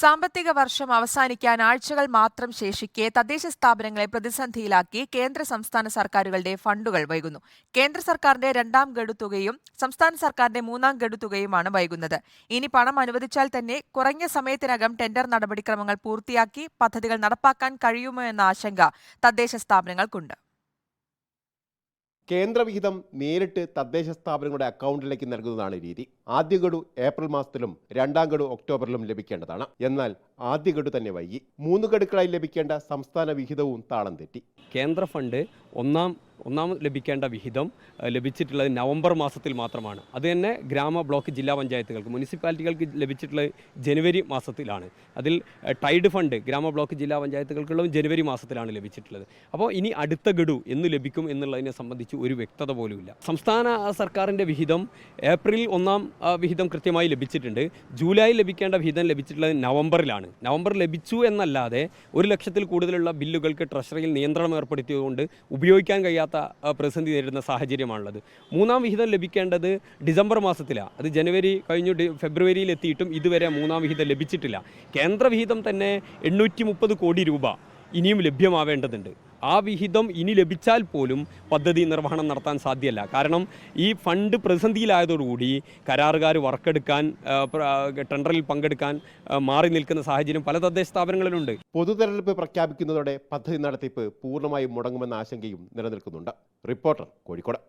സാമ്പത്തിക വർഷം അവസാനിക്കാൻ ആഴ്ചകൾ മാത്രം ശേഷിക്കെ തദ്ദേശ സ്ഥാപനങ്ങളെ പ്രതിസന്ധിയിലാക്കി കേന്ദ്ര സംസ്ഥാന സർക്കാരുകളുടെ ഫണ്ടുകൾ വൈകുന്നു. കേന്ദ്ര സർക്കാരിന്റെ രണ്ടാം ഗഡു തുകയും സംസ്ഥാന സർക്കാരിന്റെ മൂന്നാം ഗഡു തുകയുമാണ് വൈകുന്നത്. ഇനി പണം അനുവദിച്ചാൽ തന്നെ കുറഞ്ഞ സമയത്തിനകം ടെൻഡർ നടപടിക്രമങ്ങൾ പൂർത്തിയാക്കി പദ്ധതികൾ നടപ്പാക്കാൻ കഴിയുമോ എന്ന ആശങ്ക തദ്ദേശ സ്ഥാപനങ്ങൾക്കുണ്ട്. കേന്ദ്രവിഹിതം നേരിട്ട് തദ്ദേശ സ്ഥാപനങ്ങളുടെ അക്കൗണ്ടിലേക്ക് നൽകുന്നതാണ് രീതി. ആദ്യ ഗഡു ഏപ്രിൽ മാസത്തിലും രണ്ടാം ഗഡു ഒക്ടോബറിലും ലഭിക്കേണ്ടതാണ്. എന്നാൽ ആദ്യ ഗഡു തന്നെ വൈകി. മൂന്ന് ഗഡുക്കളായി ലഭിക്കേണ്ട സംസ്ഥാന വിഹിതവും താളം തെറ്റി. കേന്ദ്ര ഫണ്ട് ഒന്നാം ഒന്നാം ലഭിക്കേണ്ട വിഹിതം ലഭിച്ചിട്ടുള്ളത് നവംബർ മാസത്തിൽ മാത്രമാണ്. അത് തന്നെ ഗ്രാമ ബ്ലോക്ക് ജില്ലാ പഞ്ചായത്തുകൾക്ക് മുനിസിപ്പാലിറ്റികൾക്ക് ലഭിച്ചിട്ടുള്ളത് ജനുവരി മാസത്തിലാണ്. അതിൽ ടൈഡ് ഫണ്ട് ഗ്രാമ ബ്ലോക്ക് ജില്ലാ പഞ്ചായത്തുകൾക്കുള്ളതും ജനുവരി മാസത്തിലാണ് ലഭിച്ചിട്ടുള്ളത്. അപ്പോൾ ഇനി അടുത്ത ഗഡു എന്ന് ലഭിക്കും എന്നുള്ളതിനെ സംബന്ധിച്ച് ഒരു വ്യക്തത പോലുമില്ല സംസ്ഥാന സർക്കാരിന്റെ വിഹിതം ഏപ്രിൽ ഒന്നാം വിഹിതം കൃത്യമായി ലഭിച്ചിട്ടുണ്ട്. ജൂലൈ ലഭിക്കേണ്ട വിഹിതം ലഭിച്ചിട്ടുള്ളത് നവംബറിലാണ്. നവംബർ ലഭിച്ചു എന്നല്ലാതെ ഒരു ലക്ഷത്തിൽ കൂടുതലുള്ള ബില്ലുകൾക്ക് ട്രഷറിയിൽ നിയന്ത്രണം ഏർപ്പെടുത്തിയതുകൊണ്ട് ഉപയോഗിക്കാൻ കഴിയാത്ത ആ, പ്രതിസന്ധി നേരിടുന്ന സാഹചര്യമാണുള്ളത്. മൂന്നാം വിഹിതം ലഭിക്കേണ്ടത് ഡിസംബർ മാസത്തിലാണ് അത് ജനുവരി കഴിഞ്ഞു ഫെബ്രുവരിയിൽ എത്തിയിട്ടും ഇതുവരെ മൂന്നാം വിഹിതം ലഭിച്ചിട്ടില്ല. കേന്ദ്ര വിഹിതം തന്നെ എണ്ണൂറ്റി കോടി രൂപ ഇനിയും ലഭ്യമാവേണ്ടതുണ്ട്. ആ വിഹിതം ഇനി ലഭിച്ചാൽ പോലും പദ്ധതി നിർവഹണം നടത്താൻ സാധ്യമല്ല. കാരണം ഈ ഫണ്ട് പ്രതിസന്ധിയിലായതോടുകൂടി കരാറുകാർ വർക്കെടുക്കാൻ ടെൻഡറിൽ പങ്കെടുക്കാൻ മാറി നിൽക്കുന്ന സാഹചര്യം പല തദ്ദേശ സ്ഥാപനങ്ങളിലുണ്ട്. പൊതുതെരഞ്ഞെടുപ്പ് പ്രഖ്യാപിക്കുന്നതോടെ പദ്ധതി നടത്തിപ്പ് പൂർണമായും മുടങ്ങുമെന്ന ആശങ്കയും നിലനിൽക്കുന്നുണ്ട്. റിപ്പോർട്ടർ കോഴിക്കോട്.